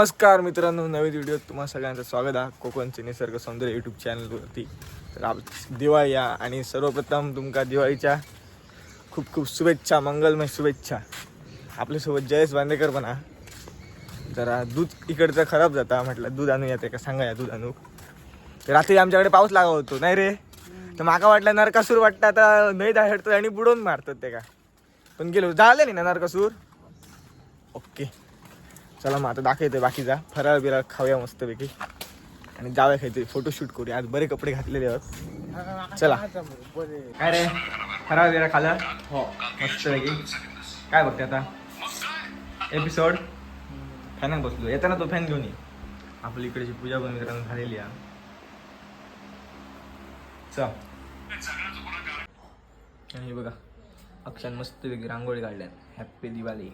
नमस्कार मित्रांनो नवीन व्हिडिओ तुम्हा सगळ्यांचं स्वागत आहे. कोकणचे निसर्ग सौंदर्य यूट्यूब चॅनलवरती तर आप दिवाळी या आणि सर्वप्रथम तुमका दिवाळीच्या खूप खूप शुभेच्छा मंगलमय शुभेच्छा. आपल्यासोबत जयेश बांदेकर पण जरा दूध इकडचं खराब जाता म्हटलं. दूध आणूया ते का सांगा या दूध आणू. तर रात्री आमच्याकडे पाऊस लागा होतो नाही रे? तर माका वाटलं नरकासूर वाटतं आता नाही दाखवतो आणि बुडवून मारतात ते का? पण गेलो झालं नाही ना नरकासूर? ओके. चला मग आता दाखवते बाकीचा. फराळ बिराळ खाऊया मस्तपैकी. आणि जाऊया खायचे फोटोशूट करूया. आज बरे कपडे घातलेले आहेत. चला. काय रे? फराळ बिराळ खाला हो. मस्तपैकी. काय बघते आता? एपिसोड फॅनात बसलो येताना तो फॅन घेऊन ये. आपली इकडची पूजा पण मित्रांनो झालेली आहे. चल. आणि हे बघा. अक्षान मस्तपैकी रांगोळी काढल्या हॅप्पी दिवाळी.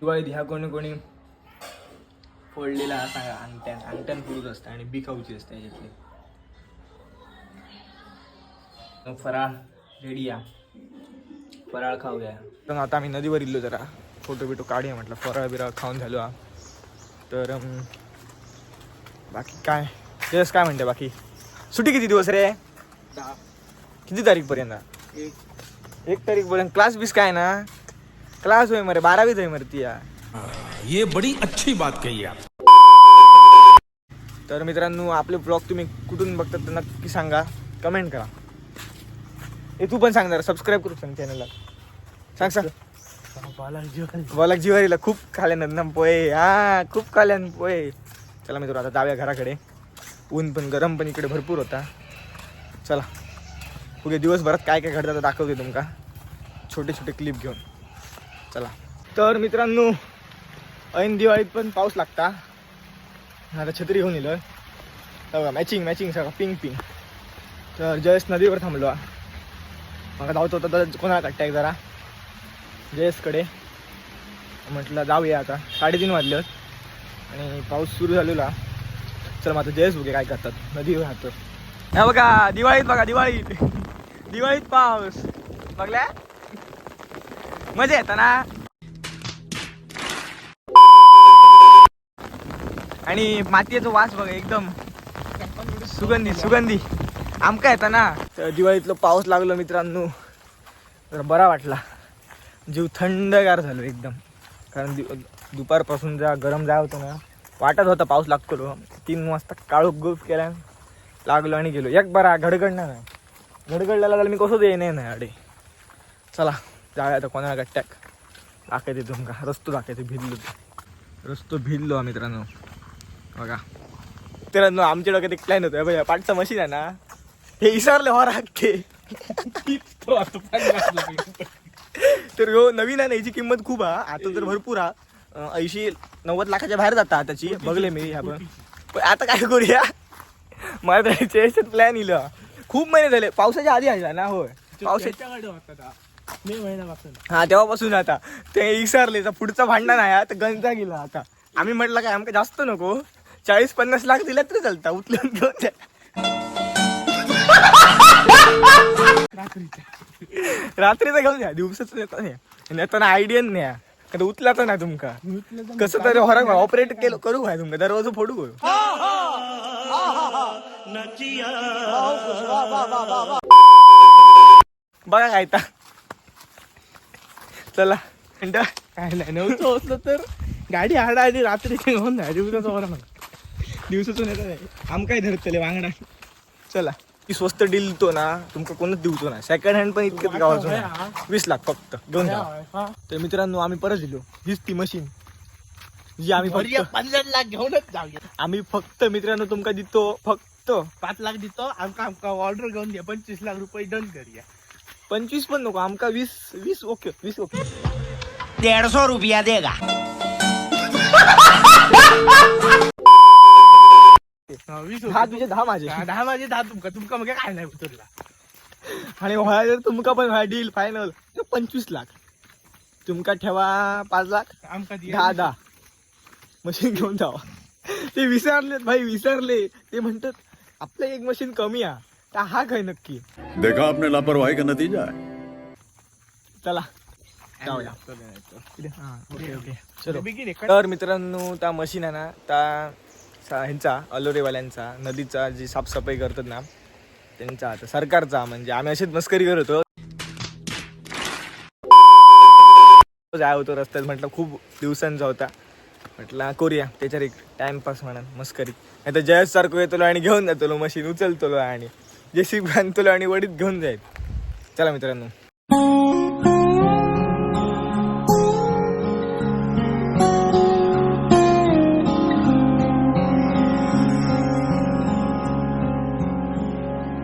दिवाळीत ह्या कोणी कोणी फोडलेला सांगा अंगठ्यान अंगठ्यान फोडूच असतं आणि बी खाऊची असते याच्यातली. मग फराळ रेडी या. फराळ खाऊया. तर आता आम्ही नदीवर इल्लो जरा. फोटो बिटो काढूया म्हटलं. फराळ बिराळ खाऊन झालो हा. तर बाकी काय? तेच काय म्हणते बाकी? सुट्टी किती दिवस रे? किती तारीख पर्यंत एक तारीख पर्यंत क्लास बीस काय ना? क्लास होय मरे बारावीत होय मरे ती या. ये बड़ी अच्छी बात कही आप। तर मित्रांनो आपले ब्लॉग तुम्ही कुठून बघतात तर नक्की सांगा. कमेंट करा. ए तू पण सांग जरा सबस्क्राईब करू सांग चॅनलला सांग सांग. बालाक जिवारीला खूप खाल्यान ना पोहे हा खूप खाल्यान पोहे चला मित्र आता जाऊया घराकडे. ऊन पण गरम पण इकडे भरपूर होता. चला. पुढे दिवसभरात काय काय घडतं ते दाखवते तुमका. छोटे छोटे क्लिप घेऊन. चला. तर मित्रांनो ऐन दिवाळीत पण पाऊस लागता. आता छत्री घेऊन येलो बघा मॅचिंग मॅचिंग सगळं पिंक पिंक तर जयेश नदीवर थांबलो. मला धावतो होता तर कोणाला कट्ट्याक जरा? जयेशकडे. म्हटलं जाऊया आता. साडेतीन वाजले आणि पाऊस सुरू झालेला. चल मग आता जयेश बघे काय करतात. नदीवर राहतो. बघा दिवाळीत बघा दिवाळीत. दिवाळीत पाऊस. बघल्या? मजा येतं ना? आणि मातीचा वास बघा एकदम. सुगंधी सुगंधी. आमका येतं ना? तर दिवाळीतलं पाऊस लागलो मित्रांनो. तर बरा वाटला. जीव थंडगार झालो एकदम. कारण दि दुपारपासून जा गरम जा होतं ना. वाटत होता पाऊस लागतो तीन वाजता काळोख गुफ केला लागलो आणि गेलो. एक बरा घडगडणार नाही. घडगडलेला मी कसं दे नाही ना अडे चला. जाऊया आता कोणाला गट्ट्याक दाखवते तुमका रस्तो दाखवते भिजलो ते रस्तो भिजलो मित्रांनो. बघा. मित्रांनो आमच्या डोक्यात एक प्लॅन होतो. बघा पाठचं मशीन आहे ना. हे इसरले हो राखे तर हो नवीन आहे ना याची किंमत खूप हा आता तर भरपूर हा ऐंशी नव्वद लाखाच्या बाहेर जाता आताची बघले मी ह्या पण. आता काय करूया? मला तर प्लॅन इल. खूप महिने झाले. पावसाच्या आधी आहे ना होय. पावसाच्या मे महिन्यापासून. हा तेव्हापासून आता. ते इसरले तर पुढचा भांडण आहे आता गंजा गेला आता. आम्ही म्हटलं काय आमका जास्त नको. चाळीस पन्नास लाख दिला तरी चालता उचलून घेऊन जा. रात्रीचं. घेऊन द्या दिवसाचं नेता नाही. नेताना आयडिया नाही. आता उचलाचा ना तुमका. कसं तरी होरा ऑपरेट केलं करू काय तुमका? दरवाजा फोडू गयो बघा काय मिनटं. काय नाही नव्हतं असलं तर गाडी हाडा आणि रात्रीची घेऊन नाही दिवसाचं बरं म्हणा. येत नाही. आम काय धरतले वांगडा. चला. ती स्वस्त डील तो ना तुमका कोणच देऊतो ना. सेकंड हँड पण इतकं गावाचं नाही. वीस लाख फक्त. घेऊन जा. तर मित्रांनो आम्ही परत दिलो हीच ती मशीन जी आम्ही पंधरा लाख घेऊनच जाऊया आम्ही फक्त मित्रांनो तुमका देतो. फक्त पाच लाख देतो. आमका आमका ऑर्डर घेऊन घ्या पंचवीस लाख रुपये डन करूया. पंचवीस पण नको आमका वीस वीस ओके वीस ओके. डेढ़ सौ रुपया देगा. हा, वीस दहा होते. तुझे दहा माझे. हा, दहा माझे दहा तुमका तुमका मग काय नाही तुला आणि व्हाय जर तुमका पण व्हाय डील फायनल पंचवीस लाख. तुमका ठेवा पाच लाख आमका दिया. दहा दहा. मशीन घेऊन जावा. ते विसरलेत भाई विसरले. ते म्हणतात आपलं एक मशीन कमी आहे. तर हा काय नक्की? देखा आपने लापरवाही का नतीजा है। चला जाऊया ओके ओके चलो। तर मित्रांनो त्या मशीन आहे ना त्या सा- ह्यांचा अलोरेवाल्यांचा नदीचा जी साफसफाई करतात ना त्यांचा आता सरकारचा म्हणजे आम्ही अशीच मस्करी करत होतो. जाय होतो रस्त्यात म्हटलं खूप दिवसांचा होता. म्हटलं करूया त्याच्यावर एक टाइमपास म्हणा मस्करी. नाही तर जयस सारखं येतो आणि घेऊन जातो मशीन उचलतो आणि. जशी सी आणि वडीत घेऊन जाईल. चला मित्रांनो.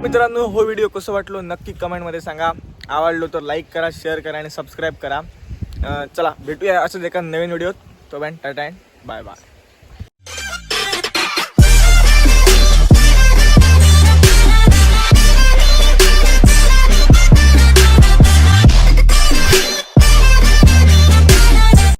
मित्रांनो हो व्हिडिओ कसं वाटलो नक्की कमेंटमध्ये सांगा. आवडलो तर लाईक करा शेअर करा आणि सबस्क्राईब करा. चला भेटूया असंच एका नवीन व्हिडिओत. तो बॅन टाटा अँड बाय बाय.